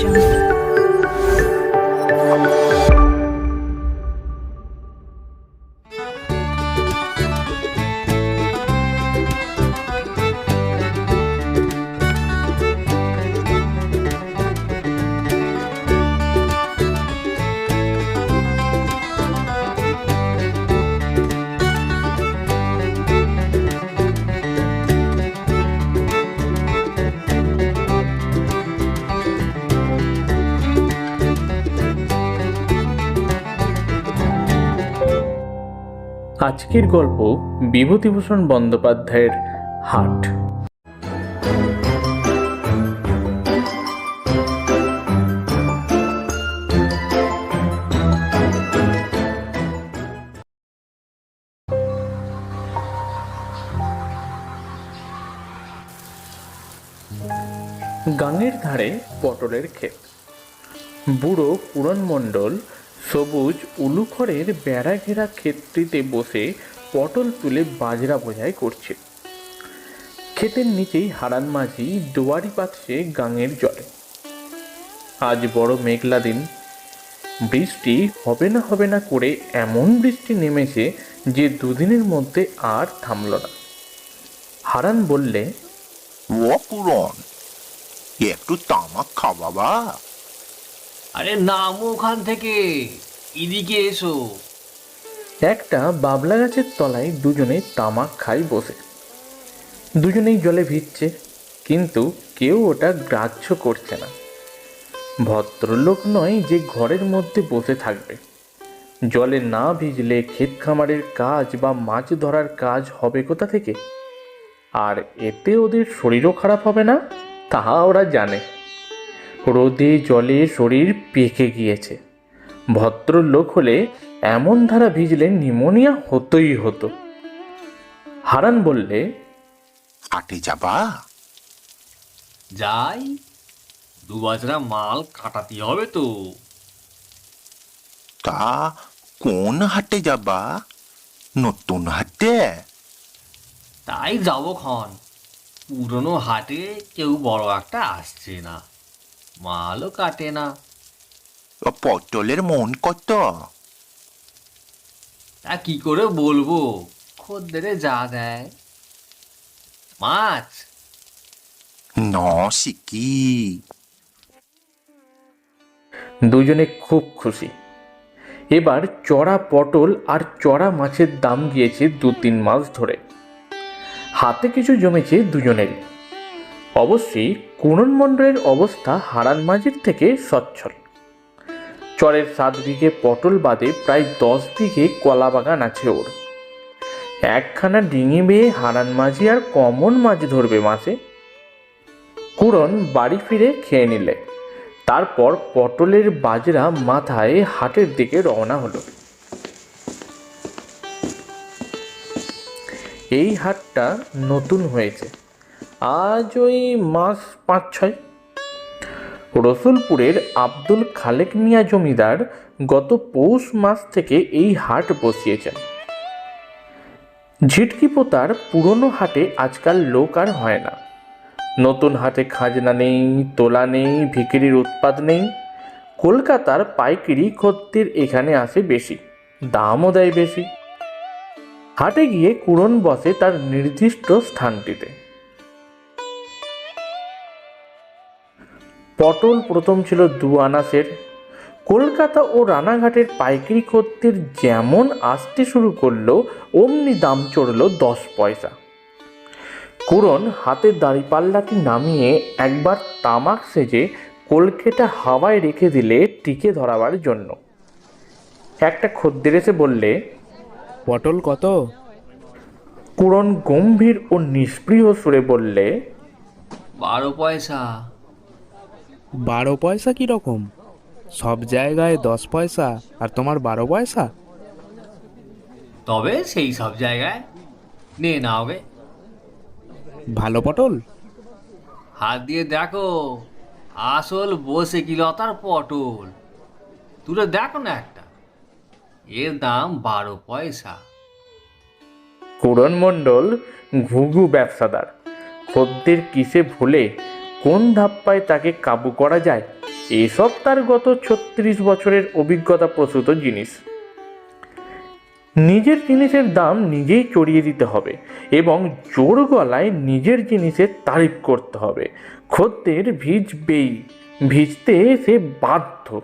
jungle. আজকের গল্প বিভূতিভূষণ বন্দ্যোপাধ্যায়ের হাট। গাঙের ধারে পটলের ক্ষেত। বুড়ো পুরনমণ্ডল সবুজ উলুখড়ের বেড়া ঘেরা ক্ষেতটিতে বসে পটল তুলে বাজরা বোঝাই করছে। ক্ষেতের নিচেই হারান মাঝি দুয়ারি পাচ্ছে গাঙের জলে। আজ বড় মেঘলা দিন। বৃষ্টি হবে না হবে না করে এমন বৃষ্টি নেমেছে যে দুদিনের মধ্যে আর থামল না। হারান বললে, ও পুরন, একটু তামাক খা বাবা। আরে নামো ওখান থেকে। এদিকে এসো। একটা বাবলা গাছের তলায় দুজনে তামাক খাই বসে। দুজনেই জলে ভিজছে, কিন্তু কেউ ওটা গ্রাহ্য করছে না। ভদ্রলোক নয় যে ঘরের মধ্যে বসে থাকবে। জলে না ভিজলে ক্ষেত খামারের কাজ বা মাছ ধরার কাজ হবে কোথা থেকে? আর এতে ওদের শরীরও খারাপ হবে না? তাহা ওরা জানে। রোদে জলে শরীর পেকে গিয়েছে। ভদ্রলোক হলে এমন ধারা ভিজলে নিমোনিয়া হতোই হতো। হারান বললে হাটে যাবা? যাই দু বাজরা মাল কাটাতে হবে তো। তা কোন হাটে যাবা? নতুন হাটে? তাই যাব খন। পুরনো হাটে কেউ বড় একটা আসছে না। মালও কাটে না। পটলের মন কত? তা কি করে বলব? খদ্দেরে যা দেয়। মাছ। ন শিকি দুজনে খুব খুশি। এবার চড়া পটল আর চড়া মাছের দাম গিয়েছে দু তিন মাস ধরে। হাতে কিছু জমেছে দুজনেরই। অবশ্যই কুণন মণ্ডলের অবস্থা হারান মাঝির থেকে সচ্ছল। চরের সাত বিঘে পটল বাদে প্রায় দশ বিঘে কলা বাগান আছে ওর। একখানা ডিঙি বেয়ে হারান মাঝি আর কমন মাছ ধরবে মাসে। কুড়ন বাড়ি ফিরে খেয়ে নিলে। তারপর পটলের বাজরা মাথায় হাটের দিকে রওনা হলো। এই হাটটা নতুন হয়েছে। আজ ওই মাস পাঁচ ছয়। রসুলপুরের আব্দুল খালেক মিয়া জমিদার গত পৌষ মাস থেকে এই হাট বসিয়েছেন। ঝিটকি পোতার পুরনো হাটে আজকাল লোক আর হয় না। নতুন হাটে খাজনা নেই, তোলা নেই, ভিকিরির উৎপাদ নেই। কলকাতার পাইকারি খদ্দের এখানে আসে বেশি, দামও দেয় বেশি। হাটে গিয়ে কুরন বসে তার নির্দিষ্ট স্থানটিতে। পটল প্রথম ছিল দু আনাসের কলকাতা ও রানাঘাটের পাইকারি খদ্দের যেমন আসতে শুরু করল অমনি দাম চড়ল দশ পয়সা। কুরন হাতের দাড়িপাল্লাটি নামিয়ে একবার তামাক সেজে কলকেটা হাওয়ায় রেখে দিলে টিকে ধরাবার জন্য। একটা খদ্দের এসে বললে পটল কত? কুরন গম্ভীর ও নিষ্প্রিয় সুরে বললে বারো পয়সা। বারো পয়সা কি রকম? সব জায়গায় দশ পয়সা আর তোমার বারো পয়সা? তবে সেই সব জায়গায় নিয়ে না হবে ভালো পটল? হাত দিয়ে দেখো আসল বসে কি লতার পটল? তুলে দেখো না একটা। এর দাম বারো পয়সা। কুরন মণ্ডল ঘুঘু ব্যবসাদার খদ্দের কিসে ভুলে কোন ধাপ্পায় তাকে কাবু করা যায়? এসব তার গত ছত্রিশ বছরের অভিজ্ঞতা প্রসূত জিনিস। নিজের জিনিসের দাম নিজেই চড়িয়ে দিতে হবে এবং জোর গলায় নিজের জিনিসের তারিফ করতে হবে। খদ্দের ভিজবেই ভিজতে সে বাধ্য।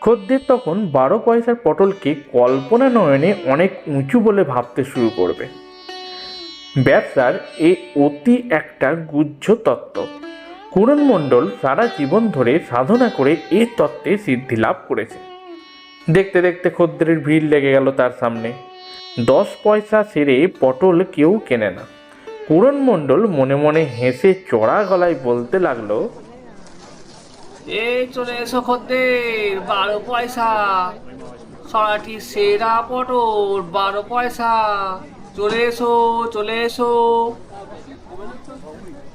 খদ্দের তখন বারো পয়সার পটলকে কল্পনা নয়নে অনেক উঁচু বলে ভাবতে শুরু করবে। ব্যবসার এ অতি একটা গুহ্য তত্ত্ব। কুরণ মণ্ডল সারা জীবন ধরে সাধনা করে এ তত্ত্বে সিদ্ধি লাভ করেছে। দেখতে দেখতে খদ্দেরের ভিড় লেগে গেল তার সামনে। দশ পয়সা সেরে পটল কেউ কেনে না। কুরণ মণ্ডল মনে মনে হেসে চড়া গলায় বলতে লাগল এই চলে এসো খদ্দের, বারো পয়সা। সরাটি সেরা পটল, বারো পয়সা। চলে এসো চলে এসো।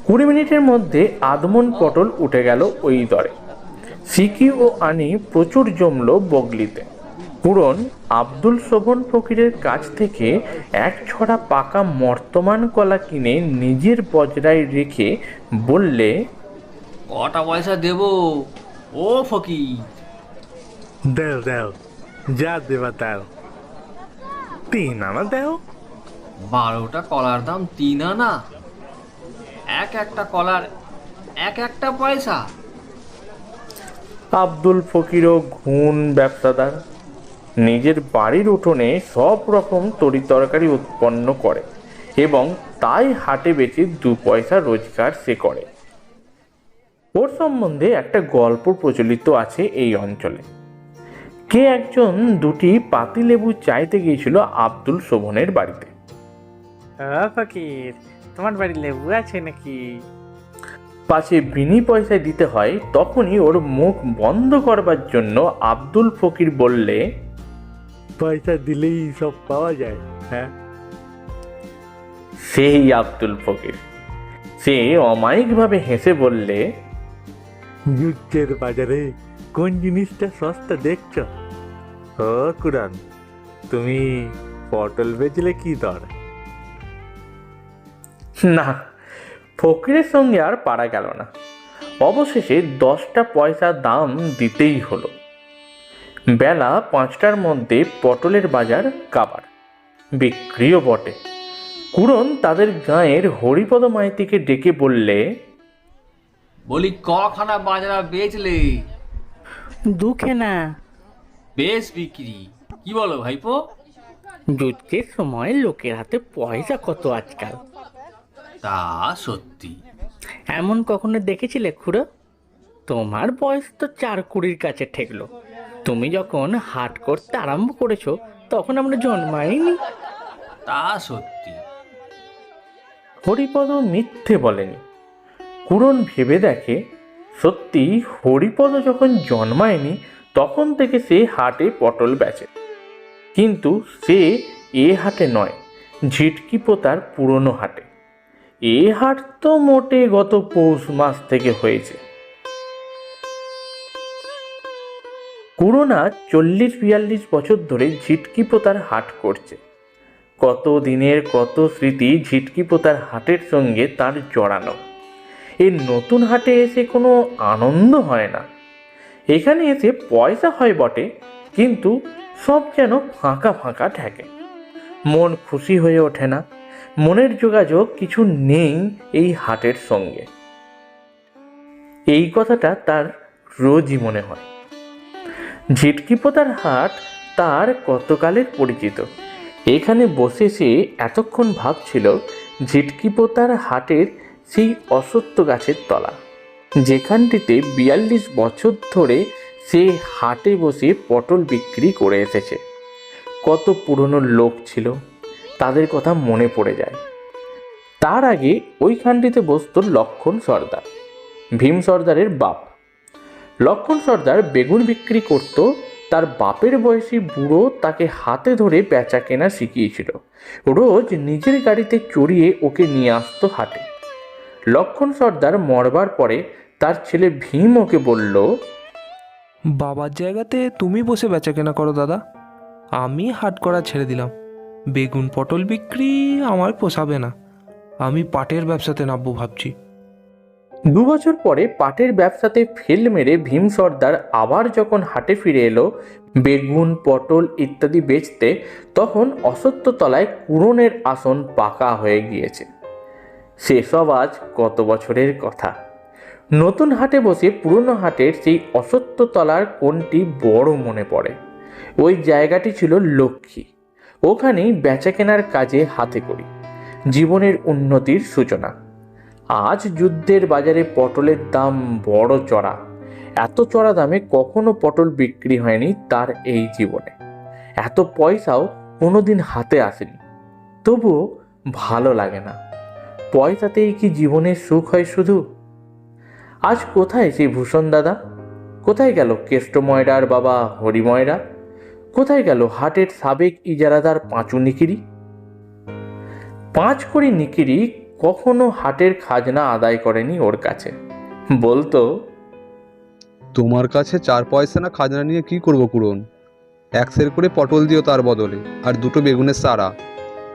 কুড়ি মিনিটের মধ্যে আদমন পটল উঠে গেল ওই দরে। সিকি ও আনি প্রচুর জমলো বগলিতে। পুরন আব্দুল শোভন ফকিরের কাছ থেকে এক ছড়া পাকা মর্তমান কলা কিনে নিজের বজরায় রেখে বললে কটা পয়সা দেবো? ও ফকির। দাও দাও যা দেবা দাও তিন আনা দাও। বারোটা কলার দাম তিন আনা। এক একটা কলার, এক একটা পয়সা। আব্দুল ফকিরও ঘুণ ব্যবসাদার। নিজের বাড়ির উঠোনে সব রকম তরি তরকারি উৎপন্ন করে এবং তাই হাটে বেচে দু পয়সা রোজগার সে করে। ওর সম্বন্ধে একটা গল্প প্রচলিত আছে এই অঞ্চলে। কে একজন দুটি পাতিলেবু চাইতে গিয়েছিল আব্দুল শোভনের বাড়িতে। ফকির তোমার বাড়ি লেবু আছে নাকি? পাশে বিনি পয়সায় দিতে হয় তখনই ওর মুখ বন্ধ করবার জন্য আব্দুল ফকির বললে পয়সা দিলেই সব পাওয়া যায় হ্যাঁ? সেই আব্দুল ফকির। সে অমায়িকভাবে হেসে বললে যুদ্ধের বাজারে কোন জিনিসটা সস্তা দেখছ? ও কুরান তুমি পটল বেচলে কি দর? না ফকিরের সঙ্গে আর পারা গেল না। অবশেষে দশটা পয়সা দাম দিতেই হলো। বেলা পাঁচটার মধ্যে পটলের বাজার কাবার। বিক্রিও বটে। কুরন তাদের গাঁয়ের হরিপদ মাইতিকে ডেকে বললে বলি কখানা বাজারা বেচলে? দুঃখে না। বেশ বিক্রি। কি বলো ভাইপো? যুদ্ধের সময় লোকের হাতে পয়সা কত আজকাল। তা সত্যি। এমন কখনো দেখেছিলে খুড়ো? তোমার বয়স তো চার কুড়ির কাছে ঠেকলো। তুমি যখন হাট করতে আরম্ভ করেছ তখন আমরা জন্মাইনি। তা সত্যি। হরিপদ মিথ্যে বলেনি। কুরন ভেবে দেখে সত্যি হরিপদ যখন জন্মায়নি তখন থেকে সে হাটে পটল বেচে। কিন্তু সে এ হাটে নয় ঝিটকি পোতার পুরনো হাটে। এ হাট তো মোটে গত পৌষ মাস থেকে হয়েছে। কুরোনা চল্লিশ বিয়াল্লিশ বছর ধরে ঝিটকি পোতার হাট করছে। কত দিনের কত স্মৃতি ঝিটকি পোতার হাটের সঙ্গে তার জড়ানো। এই নতুন হাটে এসে কোনো আনন্দ হয় না। এখানে এসে পয়সা হয় বটে, কিন্তু সব যেন ফাঁকা ফাঁকা ঠেকে। মন খুশি হয়ে ওঠে না। মনের যোগাযোগ কিছু নেই এই হাটের সঙ্গে। এই কথাটা তার রোজই মনে হয়। ঝিটকি পোতার হাট তার কতকালের পরিচিত? এখানে বসে সে এতক্ষণ ভাবছিল ঝিটকি পোতার হাটের সেই অসত্য গাছের তলা। যেখানটিতে বিয়াল্লিশ বছর ধরে সে হাটে বসে পটল বিক্রি করে এসেছে। কত পুরনো লোক ছিল। তাদের কথা মনে পড়ে যায়। তার আগে ওইখানটিতে বসত লক্ষণ সর্দার, ভীম সর্দারের বাপ। লক্ষণ সর্দার বেগুন বিক্রি করত, তার বাপের বয়সী বুড়ো তাকে হাতে ধরে বেচা কেনা শিখিয়েছিল। রোজ নিজের গাড়িতে চড়িয়ে ওকে নিয়ে আসতো হাটে। লক্ষণ সর্দার মরবার পরে তার ছেলে ভীম ওকে বলল, বাবার জায়গাতে তুমি বসে বেচা কেনা করো দাদা। আমি হাট করা ছেড়ে দিলাম। বেগুন পটল বিক্রি আমার পোষাবে না। আমি পাটের ব্যবসাতে নামবো ভাবছি। দু বছর পরে পাটের ব্যবসাতে ফেল মেরে ভীম সর্দার আবার যখন হাটে ফিরে এলো, বেগুন, পটল ইত্যাদি বেচতে, তখন অসত্য তলায় কুরনের আসন পাকা হয়ে গিয়েছে। সেসব আজ কত বছরের কথা। নতুন হাটে বসে পুরনো হাটের সেই অসত্য তলার কোণটি বড় মনে পড়ে। ওই জায়গাটি ছিল লক্ষ্মী। ওখানেই বেচা কেনার কাজে হাতে করি। জীবনের উন্নতির সূচনা। আজ যুদ্ধের বাজারে পটলের দাম বড় চড়া। এত চড়া দামে কখনো পটল বিক্রি হয়নি তার এই জীবনে। এত পয়সাও কোনোদিন হাতে আসেনি। তবুও ভালো লাগে না। পয়সাতেই কি জীবনের সুখ হয় শুধু? আজ কোথায় সেই ভূষণ দাদা? কোথায় গেল কেষ্ট ময়রার বাবা হরিময়রা? কোথায় গেল হাটের সাবেক ইজারাদার পাঁচু নিকিরি? পাঁচ কড়ি নিকিরি কখনো হাটের খাজনা আদায় করেনি ওর কাছে। বলতো তোমার কাছে চার পয়সা না খাজনা নিয়ে কি করব কুরন এক সের করে পটল দিও তার বদলে আর দুটো বেগুনের সারা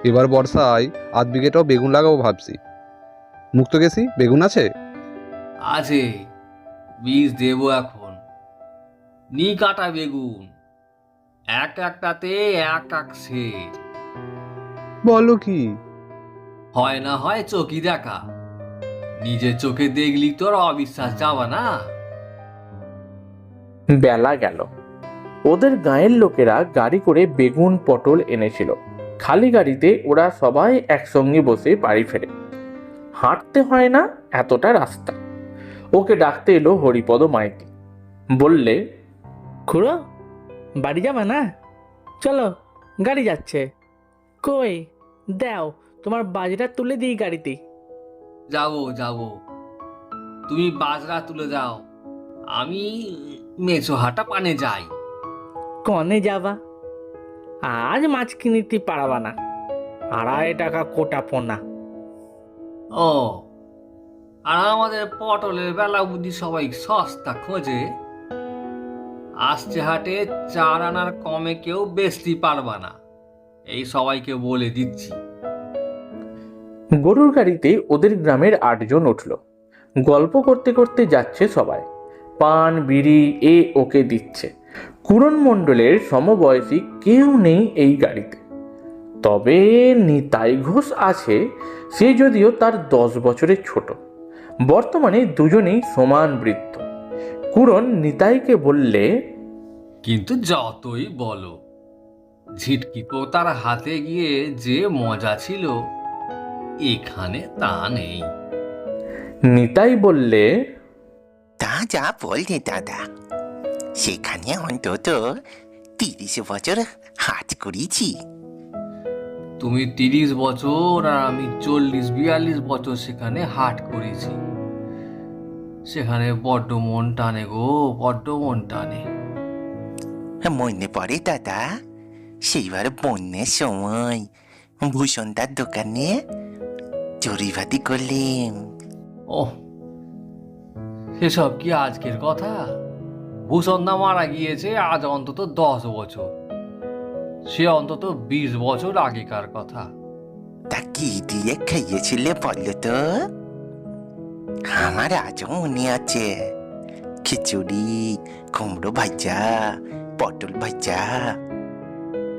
এবার বর্ষায় আধ বিঘেটাও বেগুন লাগাবো ভাবছি। মুক্ত গেছি? বেগুন আছে? আছে। বীজ দেবো এখন। নি কাটা বেগুন। এক একটাতে এক এক সের বলো কি? হয় না হয় চোখই দেখা। নিজের চোখে দেখলি তোর অবিশ্বাস যাবা না। বেলা গেল। ওদের গায়ের লোকেরা গাড়ি করে বেগুন পটল এনেছিল। খালি গাড়িতে ওরা সবাই একসঙ্গে বসে বাড়ি ফেরে। হাঁটতে হয় না এতটা রাস্তা। ওকে ডাকতে এলো হরিপদ মাইতি। বললে খুড়ো বাড়ি যাবে না? চলো গাড়ি যাচ্ছে। কই? দাও তোমার বাজরা তুলে দিই গাড়িতে। যাব যাব। তুমি বাজরা তুলে যাও আমি মেছো হাটা পানে যাই। কনে যাবা? আজ মাছ কিনিতে পারবা না। আড়াই টাকা কোটা পোনা। ও আর আমাদের পটলের বেলা বুদ্ধি সবাই সস্তা খোঁজে। আসছে হাটে চার আনার কমে কেউ বেচতে পারবা না। এই সবাইকে বলে দিচ্ছি। গরুর গাড়িতে ওদের গ্রামের আটজন উঠল। গল্প করতে করতে যাচ্ছে সবাই। পান, বিড়ি, এ ওকে দিচ্ছে। কুরন মণ্ডলের সমবয়সী কেউ নেই এই গাড়িতে। তবে নিতাই ঘোষ আছে, সে যদিও তার দশ বছরের ছোট। বর্তমানে দুজনেই সমান বৃদ্ধ। কুরন নিতাইকে বললে কিন্তু যতই বলো ঝিটকি পোতার হাতে গিয়ে যে মজা ছিল এখানে তা নেই। নিতাই বললে তা যা বললে দাদা সেখানে অন্তত তিরিশ বছর হাট করেছি। তুমি তিরিশ বছর আর আমি চল্লিশ বিয়াল্লিশ বছর সেখানে হাট করেছি। সেখানে বড্ড মন টানে গো বড্ড মন টানে। মনে পড়ে দাদা সেইবার বন্যের সময় ভূষণ ভূষণদার দোকানে চড়িভাতি করলেন। ও সেসব কি আজকের কথা? ভূষণদা মারা গিয়েছে আজ অন্তত দশ বছর। সে অন্তত বিশ বছর আগেকার কথা। তা কি দিয়ে খাইয়েছিলে বলল তো? আমার আজও মনে আছে খিচুড়ি কুমড়ো ভাজা পটল ভাজা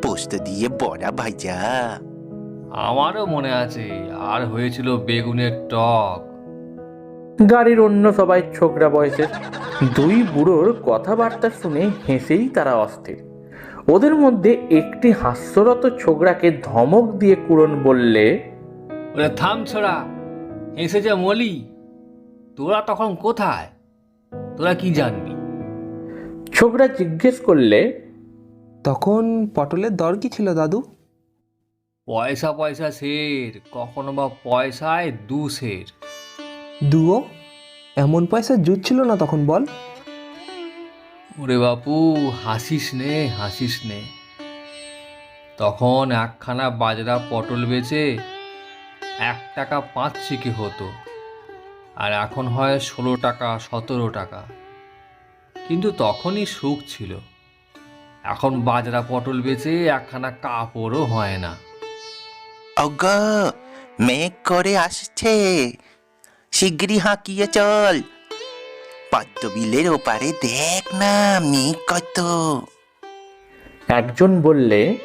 পোস্ত দিয়ে বড়া ভাজা আমারও মনে আছে আর হয়েছিল বেগুনের টক গাড়ির অন্য সবাই ছোকরা বয়সের দুই বুড়োর কথাবার্তা শুনে হেসেই তারা অস্থির ওদের মধ্যে একটি হাস্যরত ছোকরাকে ধমক দিয়ে কুরন বললে থাম ছোড়া হেসে যে মলি তোরা তখন কোথায়? তোরা কি জানবি? ছোকরা জিজ্ঞেস করলে তখন পটলের দর কি ছিল দাদু? পয়সা পয়সা সের কখনো বা পয়সায় দু সের। দুও? এমন পয়সা জুট ছিল না তখন বল। ওরে বাপু হাসিস নে হাসিস নে। তখন একখানা বাজরা পটল বেচে এক টাকা পাঁচ চিকি হতো। আর এখন হয় ষোলো টাকা সতেরো টাকা। কিন্তু তখনই সুখ ছিল। এখন বাজরা পটল বেচে একখানা কাপড়ও হয় না। অগ মেঘ করে আসছে। শিগগিরই হাঁকিয়ে চল। পদ্মবিলের ওপারে দেখ না মেঘ কত। একজন বললে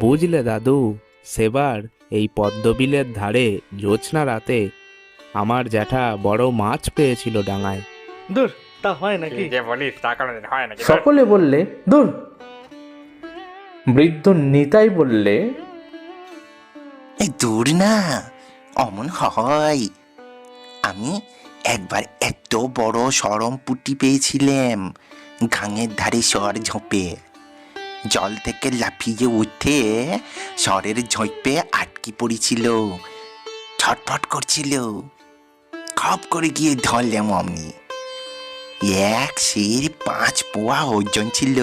বুঝলে দাদু সেবার এই পদ্মবিলের ধারে জোছনা রাতে আমার জ্যাঠা বড় মাছ পেয়েছিল ডাঙায়। দূর তা হয় নাকি? যে বলিস তা কোনোদিন হয় নাকি? সকলে বললে দূর। বৃদ্ধ নিতাই বললে এই দূর না অমন হয়। আমি একবার এত বড় সরম পুটি পেয়েছিলাম ঘাঙের ধারে সর ঝোপে। জল থেকে লাফিয়ে উঠে সরের ঝোপে আটকে পড়েছিল ছটফট করছিল। খপ করে গিয়ে ধরলাম অমনি এক শির পাঁচ পোয়া ওজন ছিল।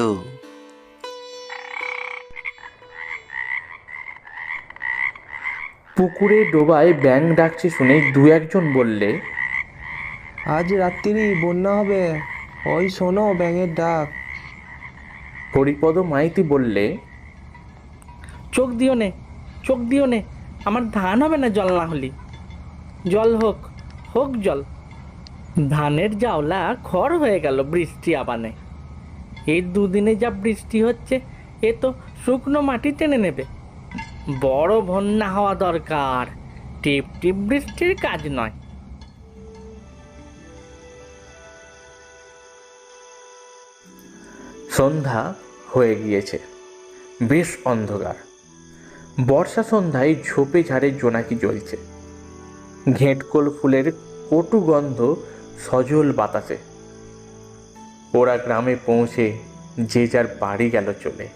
পুকুরে ডোবায় ব্যাং ডাকছে শুনে দু একজন বললে আজ রাত্রি বন্যা হবে ওই শোনো ব্যাঙের ডাক। হরিপদ মাইতি বললে চোখ দিও নে চোখ দিও নে আমার ধান হবে না জল না হলে। জল হোক হোক জল। ধানের জাওলা খড় হয়ে গেল বৃষ্টি আবানে। এই দুদিনে যা বৃষ্টি হচ্ছে, এ তো শুকনো মাটি টেনে নেবে। বড় বন্যা হওয়া দরকার, টিপ টিপ বৃষ্টির কাজ নয়। সন্ধ্যা হয়ে গিয়েছে, বেশ অন্ধকার। বর্ষা সন্ধ্যায় ঝোপে ঝাড়ে জোনাকি জ্বলছে। ঘেঁটকোল ফুলের কটু গন্ধ সজল বাতাসে। ওরা গ্রামে পৌঁছে যে যার বাড়ি গেল চলে।